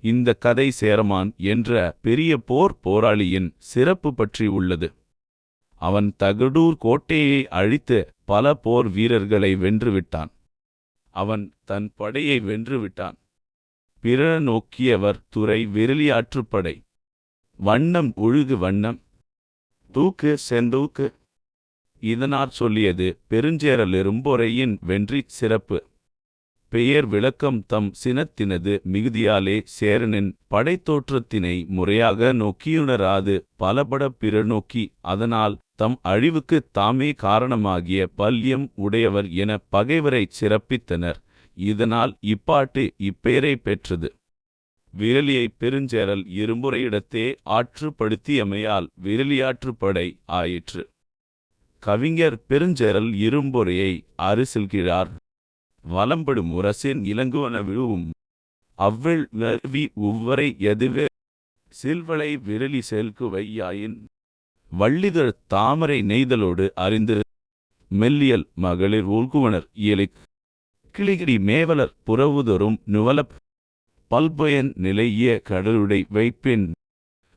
இந்த கதை சேரமான் என்ற பெரிய போர் போராளியின் சிறப்பு பற்றி உள்ளது. அவன் தகடூர் கோட்டையை அழித்து பல போர் வீரர்களை வென்றுவிட்டான். அவன் தன் படையை வென்றுவிட்டான். பிற நோக்கியவர் துறை விரலியாற்றுப்படை வண்ணம் ஒழுகு வண்ணம். தூக்கு செந்தூக்கு. இதனாற் சொல்லியது பெருஞ்சேரலெரும்பொறையின் வென்றி சிறப்பு. பெயர் விளக்கம் தம் சினத்தினது மிகுதியாலே சேரனின் படைத்தோற்றத்தினை முறையாக நோக்கியுணராது பலபட பிற நோக்கி அதனால் தம் அழிவுக்கு தாமே காரணமாகிய பல்யம் உடையவர் என பகைவரைச் சிறப்பித்தனர். இதனால் இப்பாட்டு இப்பெயரை பெற்றது. விரலியை பெருஞ்சேரல் இரும்புறையிடத்தே ஆற்றுப்படுத்தியமையால் விரலியாற்றுப்படை ஆயிற்று. கவிஞர் பெருஞ்சேரல் இரும்பொறையை அரிசில்கிறார் வலம்படும் உரசின் இலங்குவன விழுவும். அவ்வள் நறுவி உவ்வரை எதுவே? சில்வளை விரலி செல்குவையாயின் வள்ளிதழ் தாமரை நெய்தலோடு அறிந்து மெல்லியல் மகளிர் ஊழ்குவனர் இயலிக். கிளிகிரி மேவலர் புறவுதொரும் நுவலப் பல்பயன் நிலைய கடலுடை வைப்பின்.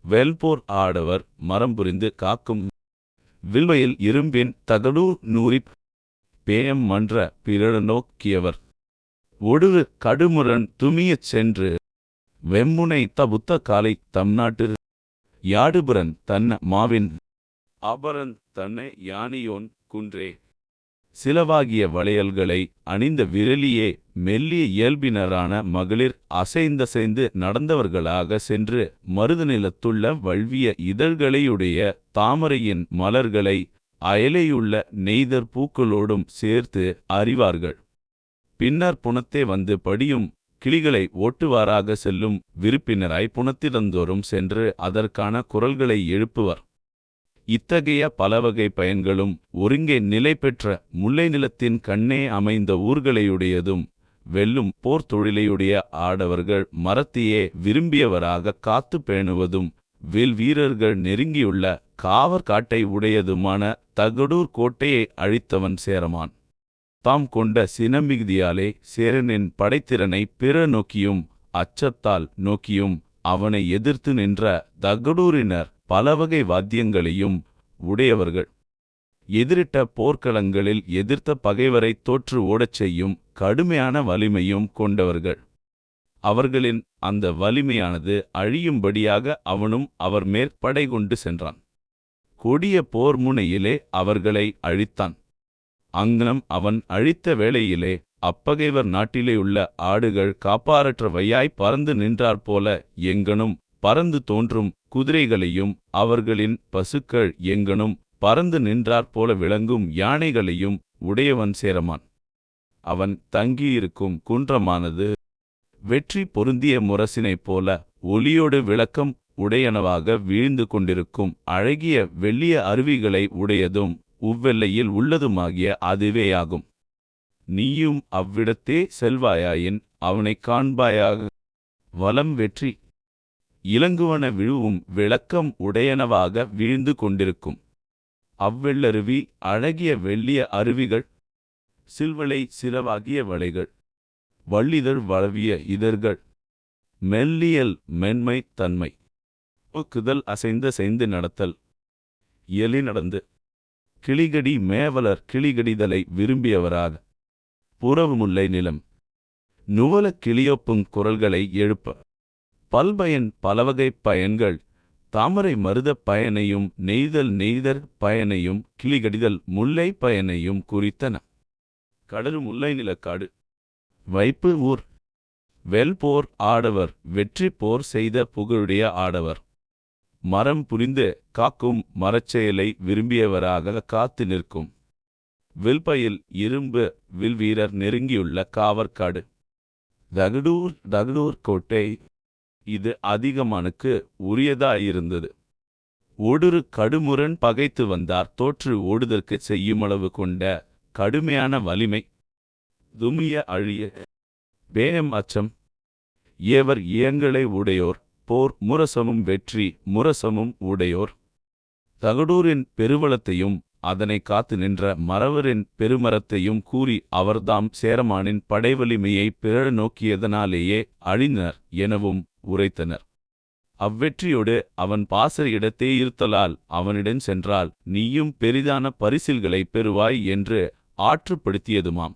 வெல்போர் ஆடவர் மரம் புரிந்து காக்கும். வில்வையில் இரும்பின் தகடூர் நூறிப் பேயம் மன்ற பிறழ நோக்கியவர். ஒடுவு கடுமுரன் துமியச் சென்று வெம்முனை தபுத்த காலை தம் நாட்டு யாடுபுரன் தன்ன மாவின் அபரன் தன்னை யானியோன் குன்றே. சிலவாகிய வளையல்களை அணிந்த விரலியே மெல்லிய இயல்பினரான மகளிர் அசைந்தசைந்து நடந்தவர்களாக சென்று மருதநிலத்துள்ள வல்விய இதழ்களையுடைய தாமரையின் மலர்களை அயலையுள்ள நெய்தர் பூக்களோடும் சேர்த்து அறிவார்கள் பின்னர் புனத்தே வந்து படியும் கிளிகளை ஓட்டுவாராக செல்லும் விருப்பினராய் புனத்திடந்தோறும் சென்று அதற்கான குரல்களை எழுப்புவர். இத்தகைய பலவகை பயன்களும் ஒருங்கே நிலை பெற்ற முல்லை நிலத்தின் கண்ணே அமைந்த ஊர்களையுடையதும் வெல்லும் போர் தொழிலையுடைய ஆடவர்கள் மரத்தையே விரும்பியவராக காத்து பேணுவதும் வில் வீரர்கள் நெருங்கியுள்ள காவற்காட்டை உடையதுமான தகடூர் கோட்டையை அழித்தவன் சேரமான். தாம் கொண்ட சினமிகுதியாலே சேரனின் படைத்திறனை பிற நோக்கியும் அச்சத்தால் நோக்கியும் அவனை எதிர்த்து நின்ற தகடூரினர் பலவகை வாத்தியங்களையும் உடையவர்கள். எதிரிட்ட போர்க்களங்களில் எதிர்த்த பகைவரை தோற்று ஓடச் செய்யும் கடுமையான வலிமையும் கொண்டவர்கள். அவர்களின் அந்த வலிமையானது அழியும்படியாக அவனும் அவர் மேற்படை கொண்டு சென்றான். கொடிய போர் முனையிலே அவர்களை அழித்தான். அங்னம் அவன் அழித்த வேளையிலே அப்பகைவர் நாட்டிலேயுள்ள ஆடுகள் காப்பாரற்றவையாய் பறந்து நின்றாற்போல எங்கனும் பறந்து தோன்றும் குதிரைகளையும் அவர்களின் பசுக்கள் எங்கனும் பறந்து நின்றாற்போல விளங்கும் யானைகளையும் உடையவன் சேரமான். அவன் தங்கியிருக்கும் குன்றமானது வெற்றி பொருந்திய முரசினைப் போல ஒளியோடு விளக்கம் உடையனவாக வீழ்ந்து கொண்டிருக்கும் அழகிய வெள்ளிய அருவிகளை உடையதும் உவ்வெல்லையில் உள்ளதுமாகிய அதுவேயாகும். நீயும் அவ்விடத்தே செல்வாயாயின் அவனைக் காண்பாயாக. வலம் வெற்றி. இலங்குவன விழுவும் விளக்கம் உடையனவாக வீழ்ந்து கொண்டிருக்கும். அவ்வெள்ளருவி அழகிய வெள்ளிய அருவிகள். சில்வளை சிலவாகிய வளைகள். வள்ளிதழ் வளவிய இதழ்கள். மெல்லியல் மென்மை தன்மை. ஒக்குதல் அசைந்த செய்து நடத்தல். எலி நடந்து. கிளிகடி மேவலர் கிளிகடிதலை விரும்பியவராக. புறவு முல்லை நிலம். நுவல கிளியொப்புங் குரல்களை எழுப்ப. பல்பயன் பலவகை பயன்கள். தாமரை மருத பயனையும் நெய்தல் நெய்தர் பயனையும் கிளிகடிதல் முல்லை பயனையும் குறித்தன. கடல் முல்லை நிலக்காடு. வைப்பு ஊர். வெல்போர் ஆடவர் வெற்றி போர் செய்த புகழுடைய ஆடவர். மரம் புரிந்து காக்கும் மரச்செயலை விரும்பியவராக காத்து நிற்கும். வில்பையில் இரும்பு வில்வீரர் நெருங்கியுள்ள காவற்காடு. தகுடூர் தகுடூர் கோட்டை. இது அதிகமானுக்கு உரியதாயிருந்தது. ஒடுரு கடுமுரண் பகைத்து வந்தார். தோற்று ஓடுதற்குச் செய்யுமளவு கொண்ட கடுமையான வலிமை துமிய அழிய. பேயம் அச்சம். ஏவர் இயங்களை உடையோர். போர் முரசமும் வெற்றி முரசமும் உடையோர். தகடூரின் பெருவளத்தையும் அதனை காத்து நின்ற மறவரின் பெருமரத்தையும் கூறி அவர்தாம் சேரமானின் படைவலிமையை பிறழ நோக்கியதனாலேயே அழிந்தனர் எனவும் உரைத்தனர். அவ்வெற்றியோடு அவன் பாச இடத்தே இருத்தலால் அவனிடம் சென்றால் நீயும் பெரிதான பரிசில்களைப் பெறுவாய் என்று ஆற்றுப்படுத்தியதுமாம்.